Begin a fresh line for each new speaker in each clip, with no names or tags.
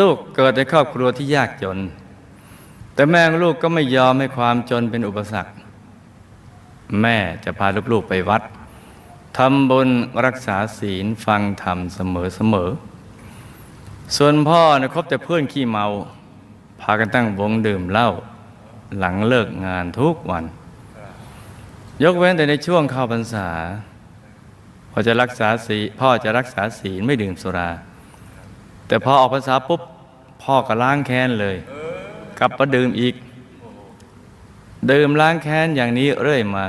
ลูกเกิดในครอบครัวที่ยากจน แต่แม่ลูกก็ไม่ยอมให้ความจนเป็นอุปสรรค แม่จะพาลูกๆไปวัดทำบุญรักษาศีลฟังธรรมเสมอๆส่วนพ่อนะคบแต่เพื่อนขี้เมา พากันตั้งวงดื่มเหล้าหลังเลิกงานทุกวัน ยกเว้นแต่ในช่วงเข้าพรรษาพอจะรักษาศีพ่อจะรักษาศีลไม่ดื่มสุรา แต่พอออกพรรษาปุ๊บพ่อก็ล้างแค้นเลย กลับมาดื่มอีก ดื่มล้างแค้นอย่างนี้เรื่อยมา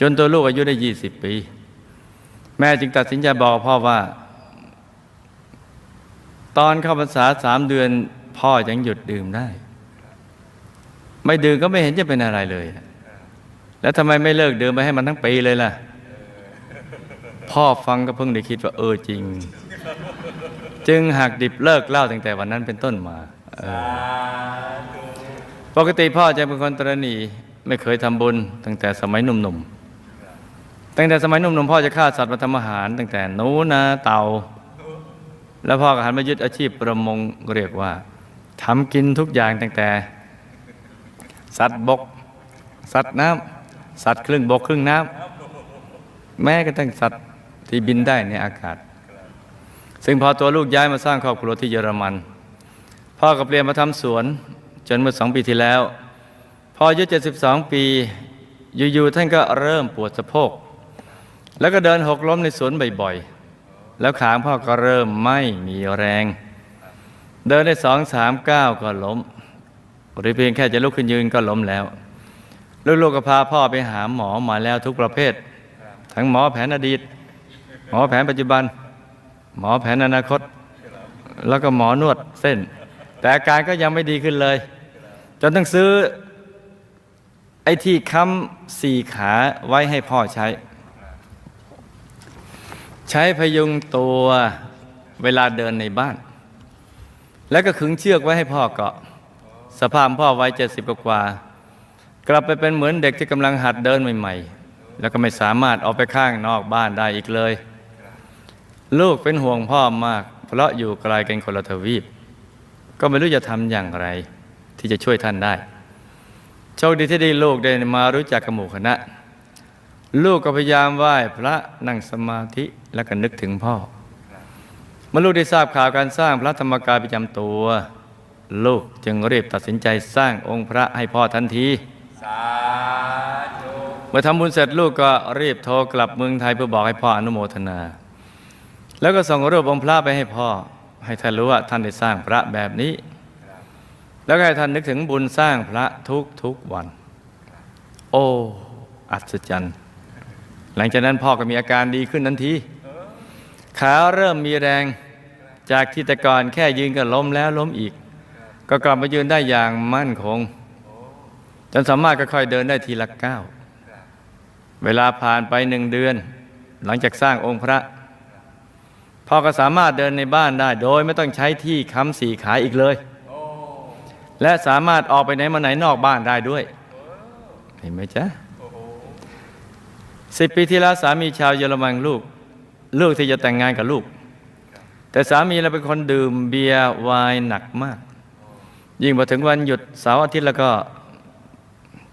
จนตัวลูกอายุได้20ปี แม่จึงตัดสินใจบอกพ่อว่า ตอนเข้าพรรษาสามเดือน พ่อยังหยุดดื่มได้ ไม่ดื่มก็ไม่เห็นจะเป็นอะไรเลย แล้วทำไมไม่เลิกดื่มไปให้มันทั้งปีเลยล่ะ พ่อฟังก็เพิ่งได้คิดว่าเออจริง จึงหักดิบเลิกเล้าตั้งแต่วันนั้นเป็นต้นมาปกติพ่อจะเป็นคนตรณีไม่เคยทำบุญ ตั้งแต่สมัยหนุ่มๆ ตั้งแต่สมัยหนุ่มๆพ่อจะฆ่าสัตว์มาทำอาหาร ตั้งแต่นูนาเต่าแล้วพ่อก็หันมายึดอาชีพประมงเรียกว่าทำกินทุกอย่างตั้งแต่ สัตว์บก สัตว์น้ำสัตว์ครึ่งบกครึ่งน้ำแม้กระทั่งสัตว์ที่บินได้ในอากาศ ซึ่งพอตัวลูกย้ายมาสร้างครอบครัวที่เยอรมัน พ่อก็เปลี่ยนมาทำสวน จนเมื่อสองปีที่แล้ว พออายุ72 ปี อยู่ๆท่านก็เริ่มปวดสะโพก แล้วก็เดินหกล้มในสวนบ่อยๆ แล้วขาพ่อก็เริ่มไม่มีแรง เดินได้สองสามก้าวก็ล้ม หรือเพียงแค่จะลุกขึ้นยืนก็ล้มแล้วลูกๆก็พาพ่อไปหาหมอมาแล้วทุกประเภท ทั้งหมอแผนอดีต หมอแผนปัจจุบัน หมอแผนอนาคต แล้วก็หมอนวดเส้น แต่อาการก็ยังไม่ดีขึ้นเลย จนต้องซื้อ ไอ้ที่ค้ำสี่ขาไว้ให้พ่อใช้ ใช้พยุงตัวเวลาเดินในบ้าน แล้วก็ขึงเชือกไว้ให้พ่อเกาะ สภาพพ่อไวัยเจ็ดสิบกว่า กลับไปเป็นเหมือนเด็กที่กำลังหัดเดินใหม่ ๆ แล้วก็ไม่สามารถออกไปข้างนอกบ้านได้อีกเลย ลูกเป็นห่วงพ่อมาก เพราะอยู่ไกลกันคนละทวีป ก็ไม่รู้จะทำอย่างไร ที่จะช่วยท่านได้ โชคดีที่ได้ลูกได้มารู้จักกับหมู่คณะ ลูกก็พยายามไหว้พระนั่งสมาธิแล้วก็นึกถึงพ่อเมื่อลูกได้ทราบข่าวการสร้างพระธรรมกายประจำตัว ลูกจึงรีบตัดสินใจสร้างองค์พระให้พ่อทันทีเมื่อทำบุญเสร็จลูกก็รีบโทรกลับเมืองไทยเพื่อบอกให้พ่ออนุโมทนา แล้วก็ส่งรูปองค์พระไปให้พ่อ ให้ท่านรู้ว่าท่านได้สร้างพระแบบนี้ แล้วก็ให้ท่านนึกถึงบุญสร้างพระทุกทุกวัน โอ้อัศจรรย์ หลังจากนั้นพ่อก็มีอาการดีขึ้นทันทีขาเริ่มมีแรง จากที่แต่ก่อนแค่ยืนก็ล้มแล้วล้มอีก ก็กลับมายืนได้อย่างมั่นคง จนสามารถค่อยๆเดินได้ทีละก้าวเวลาผ่านไปหนึ่งเดือน หลังจากสร้างองค์พระ พ่อก็สามารถเดินในบ้านได้ โดยไม่ต้องใช้ที่ค้ำสี่ขาอีกเลย และสามารถออกไปไหนมาไหนนอกบ้านได้ด้วย เห็นไหมจ๊ะสิบปีที่แล้วสามีชาวเยอรมันลูก ลูกที่จะแต่งงานกับลูก แต่สามีเราเป็นคนดื่มเบียร์ไวน์หนักมาก ยิ่งพอถึงวันหยุดเสาร์อาทิตย์แล้วก็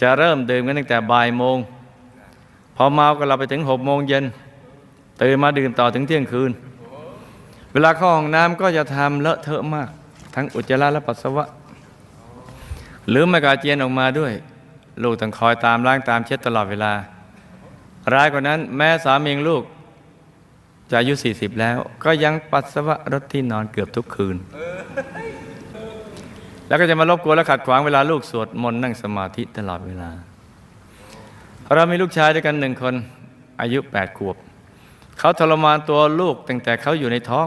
จะเริ่มดื่มกันตั้งแต่บ่ายโมง พอเมาก็เราไปถึงหกโมงเย็นตื่นมาดื่มต่อถึงเที่ยงคืน เวลาเข้าห้องน้ำก็จะทำเลอะเทอะมาก ทั้งอุจจาระและปัสสาวะ หรือม่กาเจียนออกมาด้วย ลูกต้องคอยตามล้างตามเช็ดตลอดเวลา ร้ายกว่านั้นแม่สามีของลูกจะอายุ 40 แล้ว ก็ยังปัสสาวะรถที่นอนเกือบทุกคืน แล้วก็จะมารบกวนและขัดขวางเวลาลูกสวดมนต์นั่งสมาธิตลอดเวลา เรามีลูกชายด้วยกันหนึ่งคนอายุ 8 ขวบ เขาทรมานตัวลูกตั้งแต่เขาอยู่ในท้อง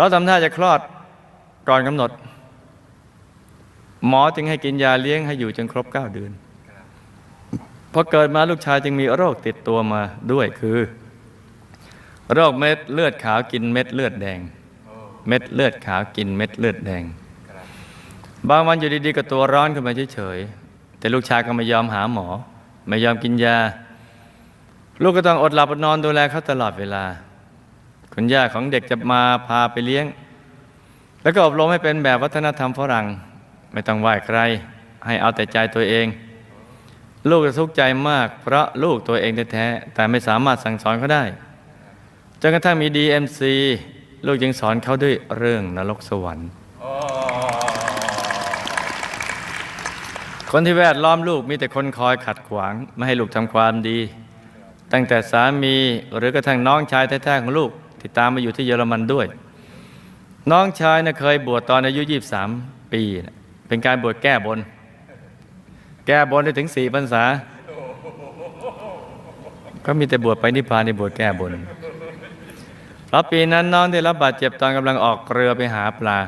เราทำท่าจะคลอดก่อนกำหนด หมอจึงให้กินยาเลี้ยงให้อยู่จนครบ9เดือนพอเกิดมาลูกชายจึงมีโรคติดตัวมาด้วยคือ โรคเม็ดเลือดขาวกินเม็ดเลือดแดง เม็ดเลือดขาวกินเม็ดเลือดแดง บางวันอยู่ดีๆก็ตัวร้อนขึ้นมาเฉยๆแต่ลูกชายก็ไม่ยอมหาหมอ ไม่ยอมกินยา ลูกก็ต้องอดหลับอดนอนดูแลเขาตลอดเวลา คุณย่าของเด็กจะมาพาไปเลี้ยง แล้วก็อบรมให้เป็นแบบวัฒนธรรมฝรั่ง ไม่ต้องไหว้ใคร ให้เอาแต่ใจตัวเอง ลูกจะทุกข์ใจมาก เพราะลูกตัวเองแท้แต่ไม่สามารถสั่งสอนเขาได้จนกระทั่งมี DMC ลูกจึงสอนเขาด้วยเรื่องนรกสวรรค์ คนที่แวดล้อมลูกมีแต่คนคอยขัดขวาง ไม่ให้ลูกทำความดี ตั้งแต่สามีหรือกระทั่งน้องชายแท้ๆของลูก ที่ตามมาอยู่ที่เยอรมันด้วย น้องชายนะเคยบวชตอนอายุ23 ปีนะเป็นการบวชแก้บน แก้บนได้ถึงสี่พรรษา ก็มีแต่บวชไปนิพพานในบวชแก้บนเพราะปีนั้นน้องได้รับบาดเจ็บตอนกำลังออกเรือไปหาปลา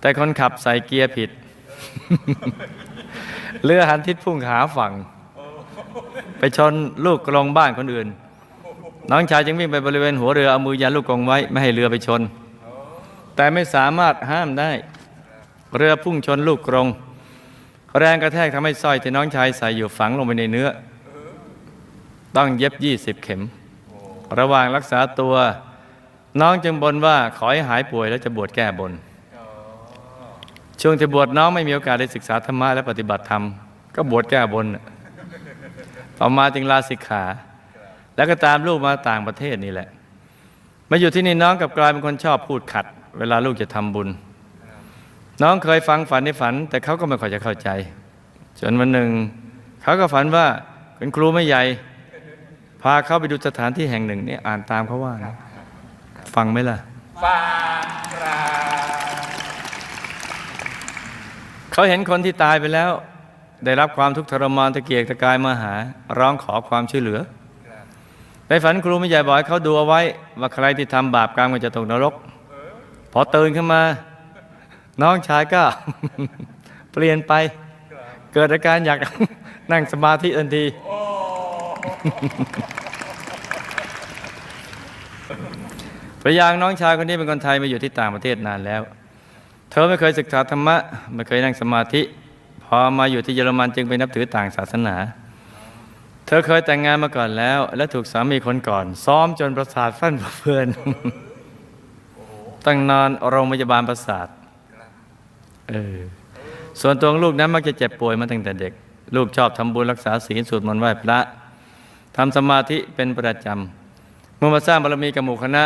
แต่คนขับใส่เกียร์ผิด เรือหันทิศพุ่งหาฝั่ง ไปชนลูกกรงบ้านคนอื่น น้องชายจึงวิ่งไปบริเวณหัวเรือเอามือยันลูกกรงไว้ไม่ให้เรือไปชน แต่ไม่สามารถห้ามได้ เรือพุ่งชนลูกกรงแรงกระแทกทำให้สร้อยที่น้องชายใส่อยู่ฝังลงไปในเนื้อ ต้องเย็บ20เข็ม ระหว่างรักษาตัว น้องจึงบนว่าขอให้หายป่วยแล้วจะบวชแก้บน ช่วงที่บวชน้องไม่มีโอกาสได้ศึกษาธรรมะและปฏิบัติธรรม ก็บวชแก้บน ต่อมาจึงลาสิกขา แล้วก็ตามลูกมาต่างประเทศนี่แหละ มาอยู่ที่นี่น้องกลับกลายเป็นคนชอบพูดขัด เวลาลูกจะทำบุญ น้องเคยฟังฝันในฝัน แต่เขาก็ไม่ค่อยจะเข้าใจ จนวันหนึ่ง เขาก็ฝันว่าเป็นครูไม่ใหญ่ พาเขาไปดูสถานที่แห่งหนึ่งนี่อ่านตามเขาว่านะฟังไหมล่ะ
ฟังครับ
เขาเห็นคนที่ตายไปแล้ว ได้รับความทุกข์ทรมานตะเกียกตะกายมาหา ร้องขอความช่วยเหลือ ในฝันครูไม่ใหญ่บอกให้เขาดูเอาไว้ ว่าใครที่ทำบาปกรรมก็จะตกนรก พอตื่นขึ้นมา น้องชายก็ เปลี่ยนไป เกิดอาการอยากนั่งสมาธิทันทีพระยางน้องชายคนนี้เป็นคนไทยมาอยู่ที่ต่างประเทศนานแล้ว เธอไม่เคยศึกษาธรรมะ ไม่เคยนั่งสมาธิ พอมาอยู่ที่เยอรมันจึงไปนับถือต่างศาสนา เธอเคยแต่งงานมาก่อนแล้ว และถูกสามีคนก่อน ซ้อมจนประสาทฟั่นเฟือนตั้งนอนโรงพยาบาลประสาทเออส่วนตัวลูกนั้นมักจะเจ็บป่วยมาตั้งแต่เด็ก ลูกชอบทำบุญรักษาศีลสวดมนต์ไหว้พระทำสมาธิเป็นประจำเมื่อมาสร้างบารมีกับหมู่คณะ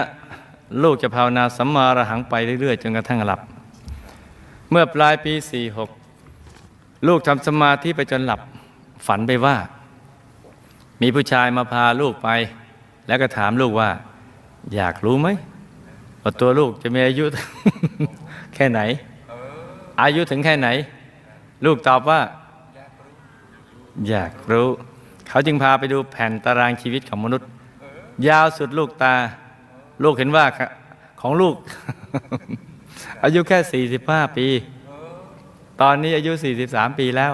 ลูกจะภาวนาสัมมาอรหังไปเรื่อยๆจนกระทั่งหลับ เมื่อปลายปี 46 ลูกทำสมาธิไปจนหลับ ฝันไปว่า มีผู้ชายมาพาลูกไป แล้วก็ถามลูกว่า อยากรู้ไหมว่าตัวลูกจะมีอายุ แค่ไหน อายุถึงแค่ไหน ลูกตอบว่า อยากรู้ เขาจึงพาไปดูแผ่นตารางชีวิตของมนุษย์ ยาวสุดลูกตา ลูกเห็นว่าของลูก อายุแค่ 45 ปี ตอนนี้อายุ 43 ปีแล้ว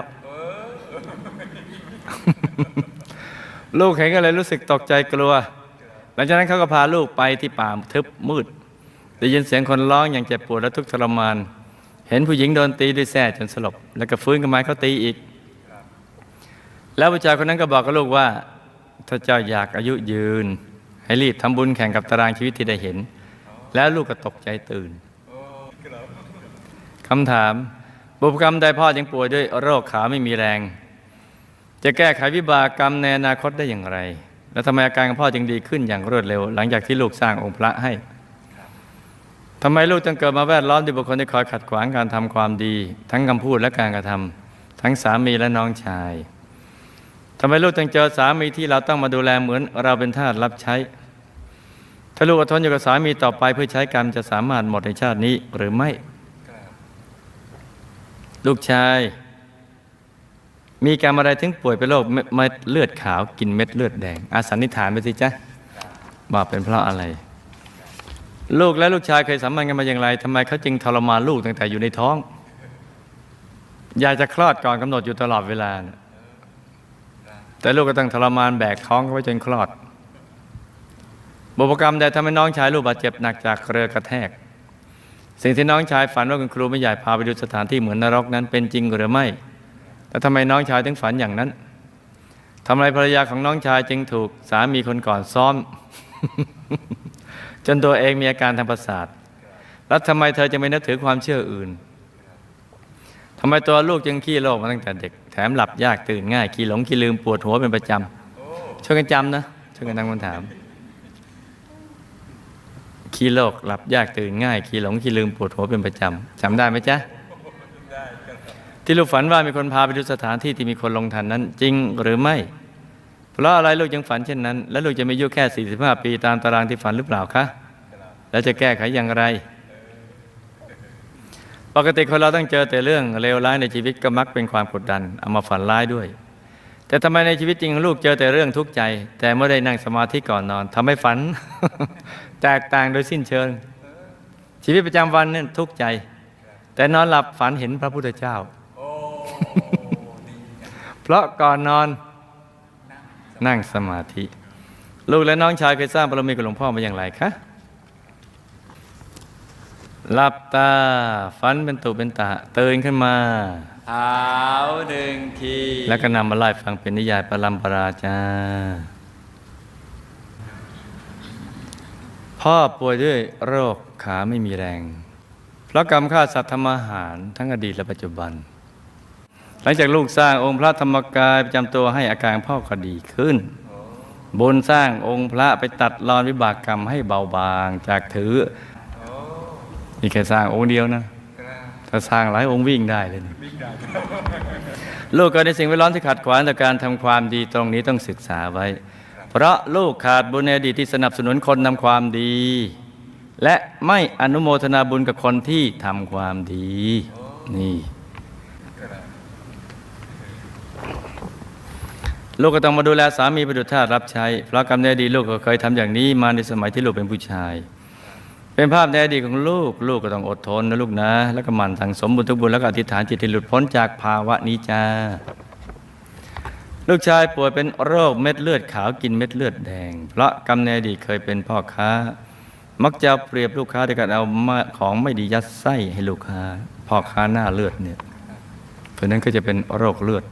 ลูกเห็นก็เลยรู้สึกตกใจกลัว หลังจากนั้นเขาก็พาลูกไปที่ป่าทึบมืด ได้ยินเสียงคนร้องอย่างเจ็บปวดและทุกข์ทรมาน เห็นผู้หญิงโดนตีด้วยแส้จนสลบ แล้วก็ฟื้นขึ้นมาเขาตีอีก แล้วผู้ชายคนนั้นก็บอกกับลูกว่า ถ้าเจ้าอยากอายุยืน ให้รีบทำบุญแข่งกับตารางชีวิตที่ได้เห็น แล้วลูกก็ตกใจตื่นคำถามบุพกรรมใดพ่อยังป่วยด้วยโรคขาไม่มีแรง จะแก้ไขวิบากกรรมในอนาคตได้อย่างไร แล้วทำไมอาการของพ่อจึงดีขึ้นอย่างรวดเร็ว หลังจากที่ลูกสร้างองค์พระให้ทำไมลูกจึงเกิดมาแวดล้อมด้วยบุคคลที่คอยขัดขวางการทำความดี ทั้งคำพูดและการกระทำทั้งสามีและน้องชายทำไมลูกจึงเจอสามีที่เราต้องมาดูแลเหมือนเราเป็นทาสรับใช้ ถ้าลูกอดทนอยู่กับสามีต่อไปเพื่อใช้กรรมจะสามารถหมดในชาตินี้หรือไม่ ลูกชาย มีกรรมอะไรถึงป่วยเป็นโรคเม็ดเลือดขาวกินเม็ดเลือดแดง อาสันนิฐานไปสิจ๊ะว่าเป็นเพราะอะไร ลูกและลูกชายเคยสัมพันธ์กันมาอย่างไรทำไมเขาจึงทรมานลูกตั้งแต่อยู่ในท้อง อยากจะคลอดก่อนกำหนดอยู่ตลอดเวลา แต่ลูกก็ต้องทรมานแบกท้องเขาไว้จนคลอด บุพกรรมใดทำให้น้องชายลูกบาดเจ็บหนักจากเรือกระแทก สิ่งที่น้องชายฝันว่าคุณครูไม่ใหญ่พาไปดูสถานที่เหมือนนรกนั้นเป็นจริงหรือไม่ แล้วทำไมน้องชายถึงฝันอย่างนั้นทำไมภรรยาของน้องชายจึงถูกสามีคนก่อนซ้อม จนตัวเองมีอาการทางประสาท แล้วทำไมเธอจะไม่นับถือความเชื่ออื่นทำไมตัวลูกจึงขี้โลกมาตั้งแต่เด็ก แถมหลับยากตื่นง่ายขี้หลงขี้ลืมปวดหัวเป็นประจำช่วยกันจำนะช่วยกันตั้งคำถามขี้โลกหลับยากตื่นง่ายขี้หลงขี้ลืมปวดหัวเป็นประจำจำได้ไหมจ๊ะ ที่ลูกฝันว่ามีคนพาไปดูสถานที่ที่มีคนลงทันนั้น จริงหรือไม่ เพราะอะไรลูกยังฝันเช่นนั้น แล้วลูกจะมีอายุแค่ 45 ปีตามตารางที่ฝันหรือเปล่าคะแล้วจะแก้ไขอย่างไร ปกติคนเราต้องเจอแต่เรื่องเลวร้ายในชีวิตก็มักเป็นความกดดันเอามาฝันร้ายด้วย แต่ทำไมในชีวิตจริงลูกเจอแต่เรื่องทุกข์ใจ แต่เมื่อได้นั่งสมาธิก่อนนอนทำให้ฝัน แตกต่างโดยสิ้นเชิง ชีวิตประจำวันเนี่ยทุกข์ใจ แต่นอนหลับฝันเห็นพระพุทธเจ้า เพราะก่อนนอนนั่งสมาธิ ลูกและน้องชายเคยสร้างบารมีกับหลวงพ่อมาอย่างไรคะหลับตาฝันเป็นตุเป็นตะตื่นขึ้นมาเท้าหนึ่งทีแล้วก็นำมาไล่ฟังเป็นนิยายปรัมปราจาพ่อป่วยด้วยโรคขาไม่มีแรง เพราะกรรมฆ่าสัตว์ทำอาหารทั้งอดีตและปัจจุบัน หลังจากลูกสร้างองค์พระธรรมกายประจำตัวให้อาการพ่อก็ดีขึ้น บุญสร้างองค์พระไปตัดรอนวิบากกรรมให้เบาบางจากถือนี่แค่สร้างองค์เดียวนะถ้าสร้างหลายองค์วิ่งได้เลยนะลูกเกิดในสิ่งแวดล้อมที่ขัดขวางต่อการทำความดีตรงนี้ต้องศึกษาไว้ เพราะลูกขาดบุญในอดีตที่สนับสนุนคนทำความดี และไม่อนุโมทนาบุญกับคนที่ทำความดี นี่
ครับ
ลูกก็ต้องมาดูแลสามีประดุจท่าสรับใช้ เพราะกรรมในอดีตลูกก็เคยทำอย่างนี้มาในสมัยที่ลูกเป็นผู้ชาย เป็นภาพในอดีตของลูก ลูกก็ต้องอดทนนะลูกนะ แล้วก็หมั่นสั่งสมบุญทุกบุญแล้วก็อธิษฐานจิตให้หลุดพ้นจากภาวะนี้จ้า ลูกชายป่วยเป็นโรคเม็ดเลือดขาวกินเม็ดเลือดแดง เพราะกรรมในอดีตเคยเป็นพ่อค้า มักจะเปรียบลูกค้าด้วยการเอาของไม่ดียัดไส้ให้ลูกค้าพ่อค้าหน้าเลือดเนี่ยเพราะนั้นก็จะเป็นโรคเลือด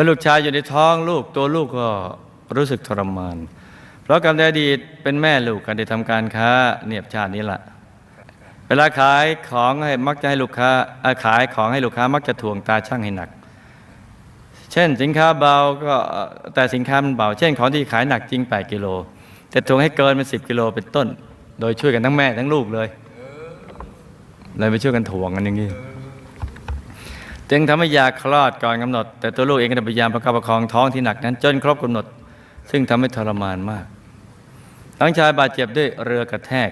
มื่อลูกชายอยู่ในท้องลูกตัวลูกก็รู้สึกทรมาน เพราะกรรมในอดีตเป็นแม่ลูกกันได้ทำการค้าเนียบชาตินี้แหละเวลาขายของให้มักจะให้ลูกค้าขายของให้ลูกค้ามักจะทวงตาช่างให้หนัก เช่นสินค้าเบาก็แต่สินค้ามันเบา เช่นของที่ขายหนักจริง 8 กิโล แต่ทวงให้เกินเป็น 10 กิโลเป็นต้น โดยช่วยกันทั้งแม่ทั้งลูกเลยเลยไปช่วยกันทวงกันอย่างนี้ จึงทำให้ยาคลอดก่อนกำหนด แต่ตัวลูกเองก็พยายามประคับประคองท้องที่หนักนั้น จนครบกำหนด ซึ่งทำให้ทรมานมากน้องชายบาดเจ็บด้วยเรือกระแทก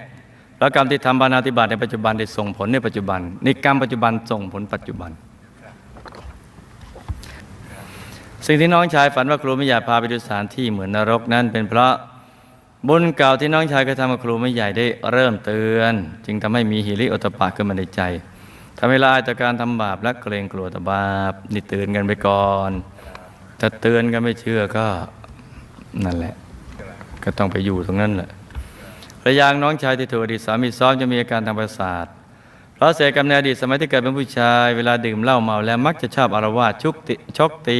แล้วกรรมที่ทำบานาธิบาตในปัจจุบันได้ส่งผลในปัจจุบันในกรรมปัจจุบันส่งผลปัจจุบัน สิ่งที่น้องชายฝันว่าครูไม่อยากพาไปดูสถานที่เหมือนนรกนั้น เป็นเพราะบุญเก่าที่น้องชายเคยทำกับครูไม่ใหญ่ได้เริ่มเตือน จึงทำให้มีหิริโอตปะขึ้นมาในใจ ทำให้ลายจากการทำบาปและเกรงกลัวต่อบาปนี่เตือนกันไปก่อน ถ้าเตือนกันไม่เชื่อก็นั่นแหละ ก็ต้องไปอยู่ตรงนั้นแหละระยางน้องชายที่ถูกอดีตสามีซ้อมจะมีอาการทางประสาทเพราะเสกกรรมในอดีตสมัยที่เกิดเป็นผู้ชาย เวลาดื่มเหล้าเมาแล้วมักจะชอบอารวาสชุกติชกตี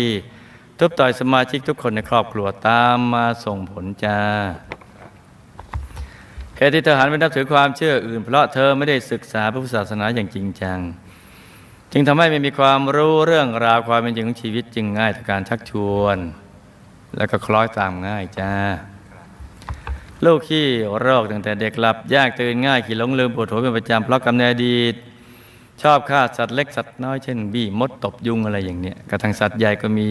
ทุบต่อยสมาชิกทุกคนในครอบครัวตามมาส่งผลจ้า เหตุที่เธอหันไปนับถือความเชื่ออื่น เพราะเธอไม่ได้ศึกษาพระพุทธศาสนาอย่างจริงจัง จึงทำให้ไม่มีความรู้เรื่องราวความเป็นจริงของชีวิตจึงง่ายต่อการชักชวน แล้วก็คล้อยตามง่ายจ้าลูกขี้โรคตั้งแต่เด็กหลับยากตื่นง่ายขี้หลงลืมปวดหัวเป็นประจำเพราะกำเนิดดีตชอบฆ่าสัตว์เล็กสัตว์น้อยเช่น บี้มดตบยุงอะไรอย่างเนี้ยกระทั่งสัตว์ใหญ่ก็มี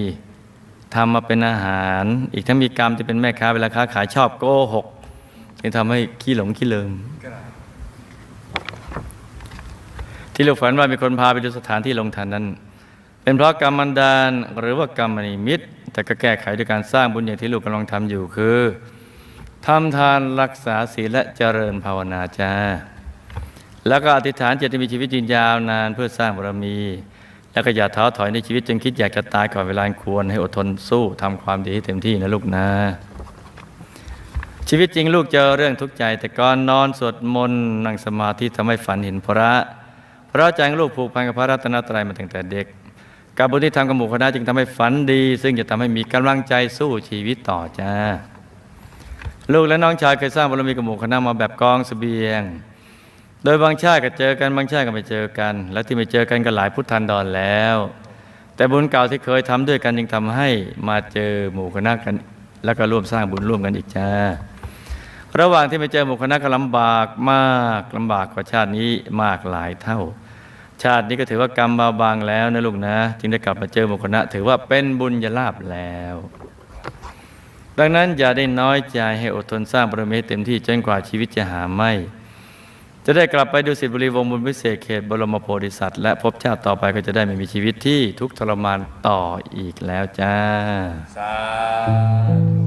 ทำมาเป็นอาหาร อีกทั้งมีกรรมที่เป็นแม่ค้าเวลาค้าขายชอบโกหกึงทำให้ขี้หลงขี้ลืม
ครับ
ที่ลูกฝันว่ามีคนพาไปดูสถานที่ลงทานนั้น เป็นเพราะกรรมมันดานหรือว่ากรรมนิมิต แต่ก็แก้ไขด้วยการสร้างบุญอย่างที่ลูกกำลังทำอยู่คือทำทานรักษาศีลและเจริญภาวนาจ้าแล้วก็อธิษฐานจะมีชีวิตยืนยาวนานเพื่อสร้างบารมี แล้วก็อย่าท้อถอยในชีวิตจนคิดอยากจะตายก่อนเวลาควรให้อดทนสู้ทำความดีให้เต็มที่นะลูกนะ ชีวิตจริงลูกเจอเรื่องทุกข์ใจ แต่ก่อนนอนสวดมนต์นั่งสมาธิทำให้ฝันเห็นพระเพราะใจลูกผูกพันกับพระรัตนตรัยมาตั้งแต่เด็กการบุญที่ทำกับหมู่คณะจึงทำให้ฝันดี ซึ่งจะทำให้มีกำลังใจสู้ชีวิตต่อจ้าลูกและน้องชายเคยสร้างบารมีกับหมู่คณะมาแบบกองเสบียง โดยบางชาติก็เจอกันบางชาติก็ไม่เจอกัน แล้วที่ไม่เจอกันก็หลายพุทธันดรแล้ว แต่บุญเก่าที่เคยทำด้วยกันยังทำให้มาเจอหมู่คณะกัน แล้วก็ร่วมสร้างบุญร่วมกันอีกจ้า ระหว่างที่ไปเจอหมู่คณะก็ลำบากมากลำบากกว่าชาตินี้มากหลายเท่า ชาตินี้ก็ถือว่ากรรมเบาบางแล้วนะลูกนะ จึงได้กลับมาเจอหมู่คณะ ถือว่าเป็นบุญญาลาภแล้ว ดังนั้นอย่าได้น้อยใจให้อดทนสร้างบารมีเต็มที่จนกว่าชีวิตจะหาไม่ จะได้กลับไปดูสิทธิบุรีวงบุญวิเศษเขตบรมโพธิสัตว์และพบชาติต่อไปก็จะได้ไม่มีชีวิตที่ทุกข์ทรมานต่ออีกแล้วจ้าา